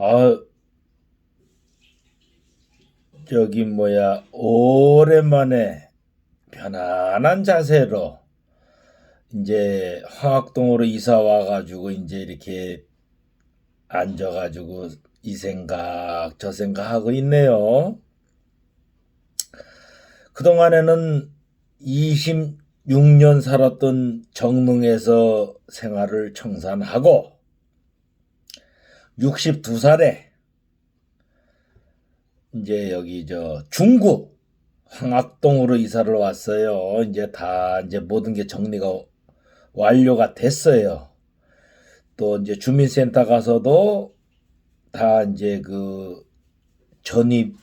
아, 저기 뭐야, 오랜만에 편안한 자세로 이제 화학동으로 이사 와가지고 이제 이렇게 앉아가지고 이 생각 저 생각 하고 있네요. 그 동안에는 26년 살았던 정릉에서 생활을 청산하고 62살에 이제 여기 저 중구 황학동으로 이사를 왔어요. 이제 다 이제 모든 게 정리가 완료가 됐어요. 또 이제 주민센터 가서도 다 이제 그 전입도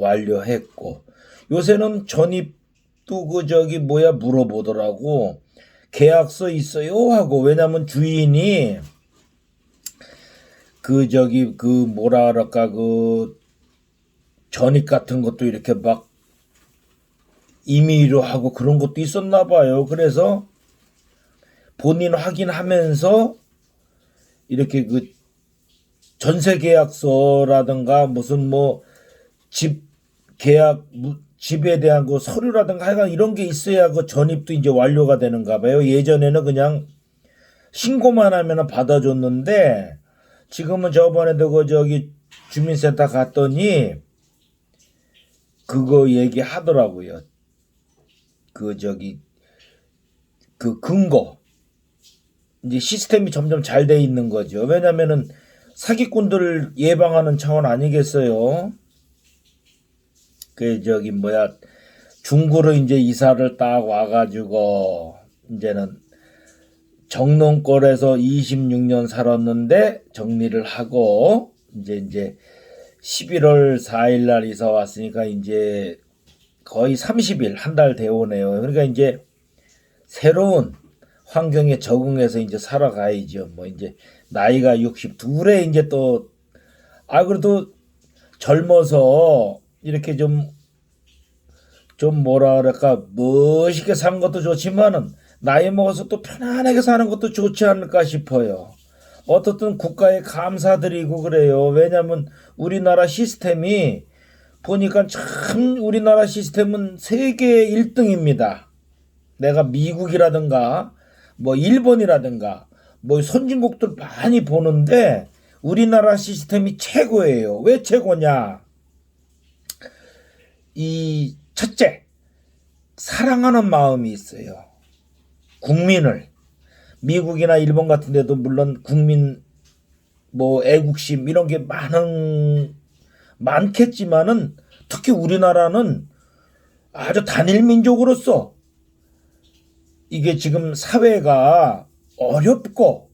완료했고 요새는 전입도 그 저기 뭐야 물어보더라고 계약서 있어요 하고 왜냐면 주인이 그 저기 그 뭐라 그럴까 그 전입 같은 것도 이렇게 막 임의로 하고 그런 것도 있었나 봐요. 그래서 본인 확인하면서 이렇게 그 전세 계약서라든가 무슨 뭐 집 계약 무- 집에 대한 그 서류라든가 하여간 이런 게 있어야 그 전입도 이제 완료가 되는가 봐요. 예전에는 그냥 신고만 하면 받아줬는데 지금은 저번에도 그 저기 주민센터 갔더니 그거 얘기하더라고요. 그 저기 그 근거 이제 시스템이 점점 잘 돼 있는 거죠. 왜냐면은 사기꾼들을 예방하는 차원 아니겠어요. 그 저기 뭐야 중구로 이제 이사를 딱 와가지고 이제는 정릉골에서 26년 살았는데 정리를 하고 이제 이제 11월 4일 날 이사 왔으니까 이제 거의 30일 한 달 되오네요. 그러니까 이제 새로운 환경에 적응해서 이제 살아가야죠. 뭐 이제 나이가 62에 이제 또 아 그래도 젊어서 이렇게 좀좀 뭐라 그럴까 멋있게 사는 것도 좋지만은 나이 먹어서 또 편안하게 사는 것도 좋지 않을까 싶어요. 어떻든 국가에 감사드리고 그래요. 왜냐면 우리나라 시스템이 보니까 참 우리나라 시스템은 세계 1등입니다. 내가 미국이라든가 뭐 일본이라든가 뭐 선진국들 많이 보는데 우리나라 시스템이 최고예요. 왜 최고냐? 이 첫째 사랑하는 마음이 있어요. 국민을 미국이나 일본 같은 데도 물론 국민 뭐 애국심 이런 게 많은 많겠지만은 특히 우리나라는 아주 단일 민족으로서 이게 지금 사회가 어렵고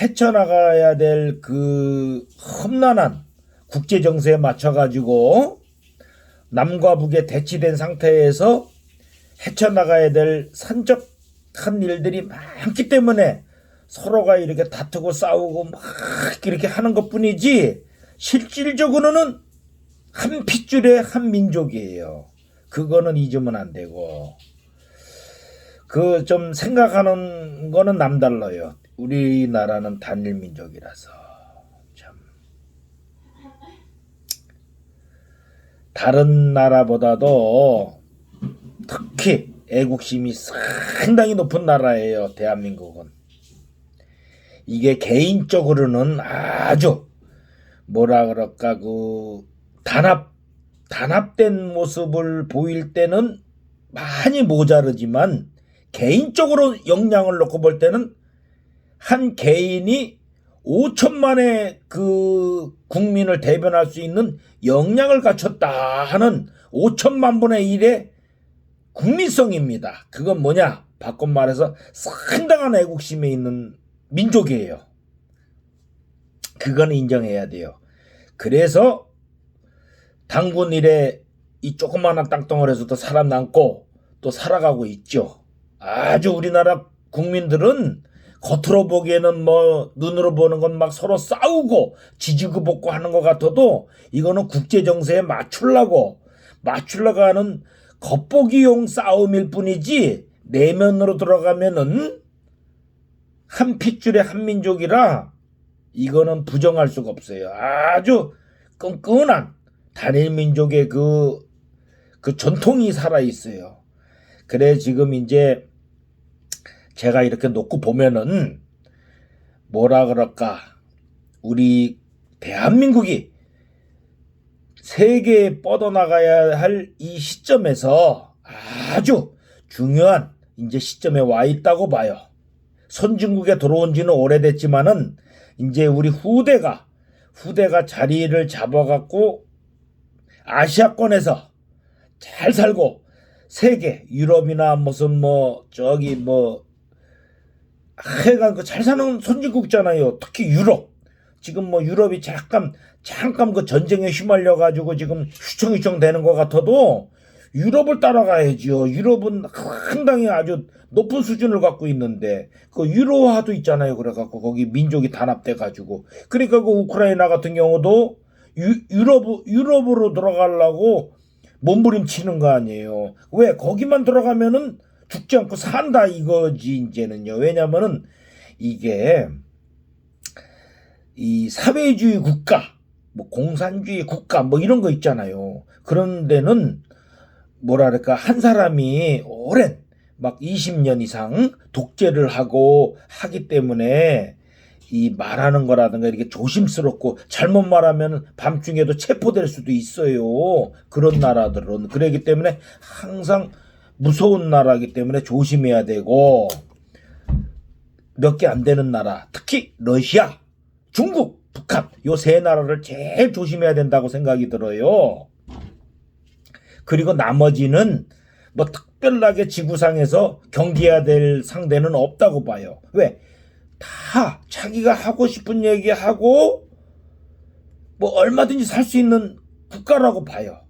헤쳐나가야 될 그 험난한 국제 정세에 맞춰 가지고 남과 북에 대치된 상태에서 헤쳐나가야 될 산적 한 일들이 많기 때문에 서로가 이렇게 다투고 싸우고 막 이렇게 하는 것 뿐이지 실질적으로는 한 핏줄의 한 민족이에요. 그거는 잊으면 안 되고 그 좀 생각하는 거는 남달라요. 우리나라는 단일 민족이라서 참 다른 나라보다도 특히 애국심이 상당히 높은 나라예요. 대한민국은 이게 개인적으로는 아주 뭐라 그럴까 그 단합 단합된 모습을 보일 때는 많이 모자르지만 개인적으로 역량을 놓고 볼 때는 한 개인이 5천만의 그 국민을 대변할 수 있는 역량을 갖췄다 하는 5천만 분의 1의 국민성입니다. 그건 뭐냐? 바꿔 말해서 상당한 애국심에 있는 민족이에요. 그건 인정해야 돼요. 그래서 당군 일에 이 조그마한 땅덩어리에서도 살아남고 또 살아가고 있죠. 아주 우리나라 국민들은 겉으로 보기에는 뭐 눈으로 보는 건 막 서로 싸우고 지지고 볶고 하는 것 같아도 이거는 국제 정세에 맞추려고 맞추려고 하는 겉보기용 싸움일 뿐이지 내면으로 들어가면은 한 핏줄의 한 민족이라 이거는 부정할 수가 없어요. 아주 끈끈한 단일 민족의 그, 그 전통이 살아 있어요. 그래 지금 이제 제가 이렇게 놓고 보면은 뭐라 그럴까 우리 대한민국이 세계에 뻗어나가야 할 이 시점에서 아주 중요한 이제 시점에 와 있다고 봐요. 선진국에 들어온 지는 오래됐지만은 이제 우리 후대가 후대가 자리를 잡아갖고 아시아권에서 잘 살고 세계 유럽이나 무슨 뭐 저기 뭐 하여간 그 잘 사는 선진국잖아요. 특히 유럽. 지금 뭐 유럽이 잠깐 잠깐 그 전쟁에 휘말려 가지고 지금 휘청휘청 되는 것 같아도 유럽을 따라가야지요. 유럽은 상당히 아주 높은 수준을 갖고 있는데 그 유로화도 있잖아요. 그래갖고 거기 민족이 단합돼 가지고 그러니까 그 우크라이나 같은 경우도 유, 유럽 유럽으로 들어가려고 몸부림치는 거 아니에요. 왜 거기만 들어가면은 죽지 않고 산다 이거지 이제는요. 왜냐면은 이게 이 사회주의 국가, 뭐 공산주의 국가 뭐 이런 거 있잖아요. 그런 데는 뭐랄까 한 사람이 오랜 막 20년 이상 독재를 하고 하기 때문에 이 말하는 거라든가 이렇게 조심스럽고 잘못 말하면 밤중에도 체포될 수도 있어요. 그런 나라들은 그러기 때문에 항상 무서운 나라이기 때문에 조심해야 되고 몇 개 안 되는 나라 특히 러시아, 중국, 북한 요 세 나라를 제일 조심해야 된다고 생각이 들어요. 그리고 나머지는 뭐 특별하게 지구상에서 경계해야 될 상대는 없다고 봐요. 왜? 다 자기가 하고 싶은 얘기 하고 뭐 얼마든지 살 수 있는 국가라고 봐요.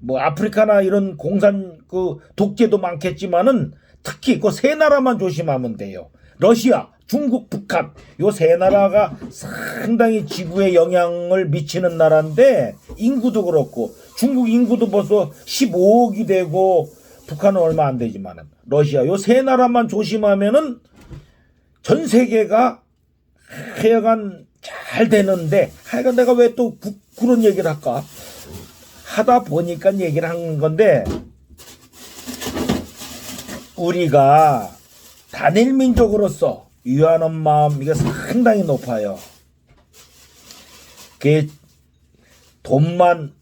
뭐 아프리카나 이런 공산 그 독재도 많겠지만은 특히 그 세 나라만 조심하면 돼요. 러시아, 중국, 북한 요 세 나라가 상당히 지구에 영향을 미치는 나라인데 인구도 그렇고 중국 인구도 벌써 15억이 되고 북한은 얼마 안 되지만은 러시아 요 세 나라만 조심하면은 전 세계가 하여간 잘 되는데 하여간 내가 왜 또 그런 얘기를 할까? 하다 보니까 얘기를 하는 건데 우리가 단일 민족으로서 유한한 마음 이게 상당히 높아요. 그 돈만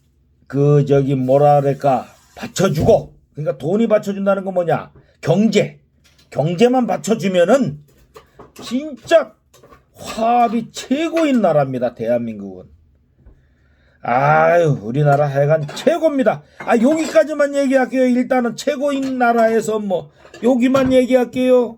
그 저기 뭐라 그럴까? 받쳐주고 그러니까 돈이 받쳐준다는 건 뭐냐? 경제. 경제만 받쳐주면은 진짜 화합이 최고인 나라입니다 대한민국은. 아유 우리나라 하여간 최고입니다. 아 여기까지만 얘기할게요. 일단은 최고인 나라에서 뭐 여기만 얘기할게요